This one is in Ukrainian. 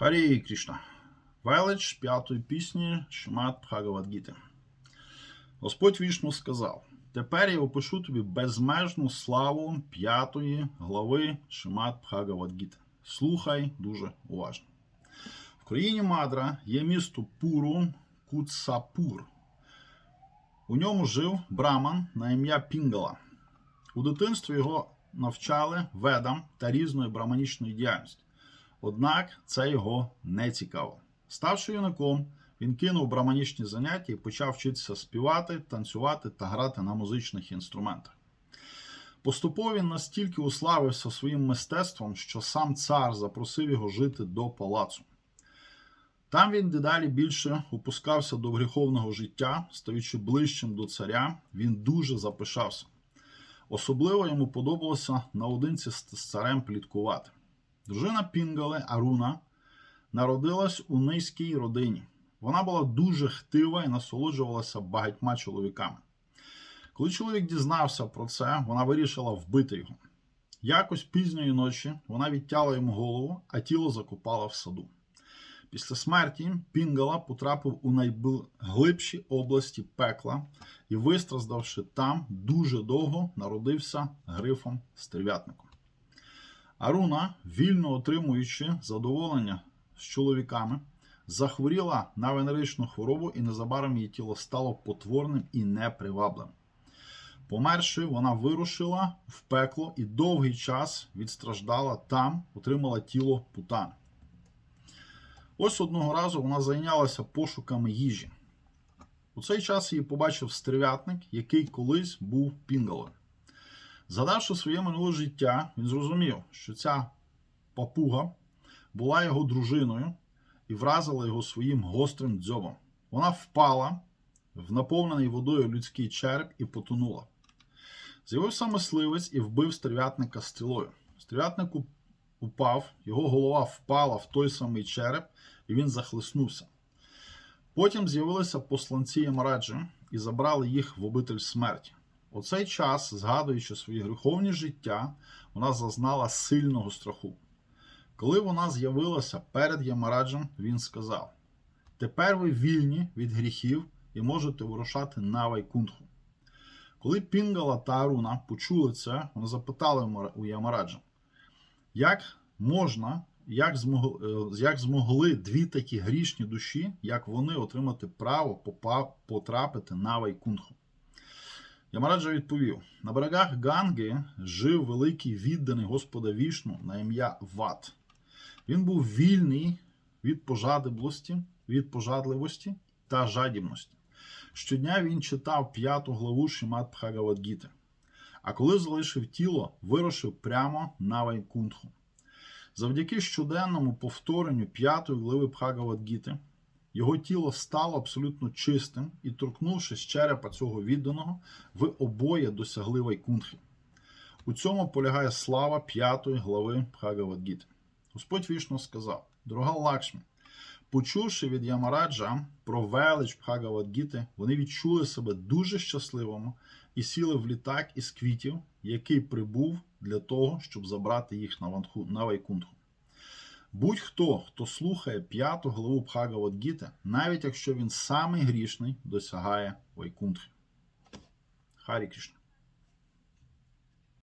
Харі Крішна. Велич п'ятої пісні Шмат Бхагавадгіти. Господь Вішну сказав: Тепер я опишу тобі безмежну славу п'ятої глави Шимат Бхагавадгіти. Слухай дуже уважно. В країні Мадра є місто Пуру Куцапур. У ньому жив браман на ім'я Пінгала. У дитинстві його навчали ведам та різної браманічної діяльності. Однак це його не цікавило. Ставши юнаком, він кинув браманічні заняття і почав вчитися співати, танцювати та грати на музичних інструментах. Поступово він настільки уславився своїм мистецтвом, що сам цар запросив його жити до палацу. Там він дедалі більше опускався до гріховного життя, стаючи ближчим до царя, він дуже запишався. Особливо йому подобалося наодинці з царем пліткувати. Дружина Пінгали Аруна народилась у низькій родині. Вона була дуже хтива і насолоджувалася багатьма чоловіками. Коли чоловік дізнався про це, вона вирішила вбити його. Якось пізньої ночі вона відтяла йому голову, а тіло закопала в саду. Після смерті Пінгала потрапив у найглибші області пекла і, вистраждавши там, дуже довго народився грифом стерв'ятником. Аруна, вільно отримуючи задоволення з чоловіками, захворіла на венеричну хворобу, і незабаром її тіло стало потворним і непривабливим. Померши, вона вирушила в пекло і довгий час відстраждала там, отримала тіло путани. Ось одного разу вона зайнялася пошуками їжі. У цей час її побачив стерв'ятник, який колись був пінгалою. Згадавши своє минуле життя, він зрозумів, що ця папуга була його дружиною і вразила його своїм гострим дзьобом. Вона впала в наповнений водою людський череп і потонула. З'явився мисливець і вбив стерв'ятника стрілою. Стерв'ятник упав, його голова впала в той самий череп, і він захлиснувся. Потім з'явилися посланці Ямараджі і забрали їх в обитель смерті. У цей час, згадуючи свої гріховні життя, вона зазнала сильного страху. Коли вона з'явилася перед Ямараджем, він сказав: Тепер ви вільні від гріхів і можете вирушати на Вайкунтху. Коли Пінгала та Аруна почули це, вони запитали у Ямараджа, як можна, як змогли, як змогли дві такі грішні душі, як вони отримати право потрапити на Вайкунтху? Ямараджа відповів: на берегах Ганги жив великий відданий Господа Вішну на ім'я Ват. Він був вільний від пожадливості, від пожадливості та жадібності. Щодня він читав п'яту главу Шимат Бхагавадгіти. А коли залишив тіло, вирушив прямо на Вайкунтху. Завдяки щоденному повторенню п'ятої глави Бхагавадгіти, його тіло стало абсолютно чистим і, торкнувшись черепа цього відданого, ви обоє досягли Вайкунтхи. У цьому полягає слава п'ятої глави Бхагавадгіти. Господь вішно сказав: Дорога Лакшмі, почувши від Ямараджа про велич Бхагавадгіти, вони відчули себе дуже щасливими і сіли в літак із квітів, який прибув для того, щоб забрати їх на Вайкунтху. Будь-хто, хто слухає п'яту главу Бхагавадгіти, навіть якщо він самий грішний, досягає Вайкунтхи. Харі Кришна.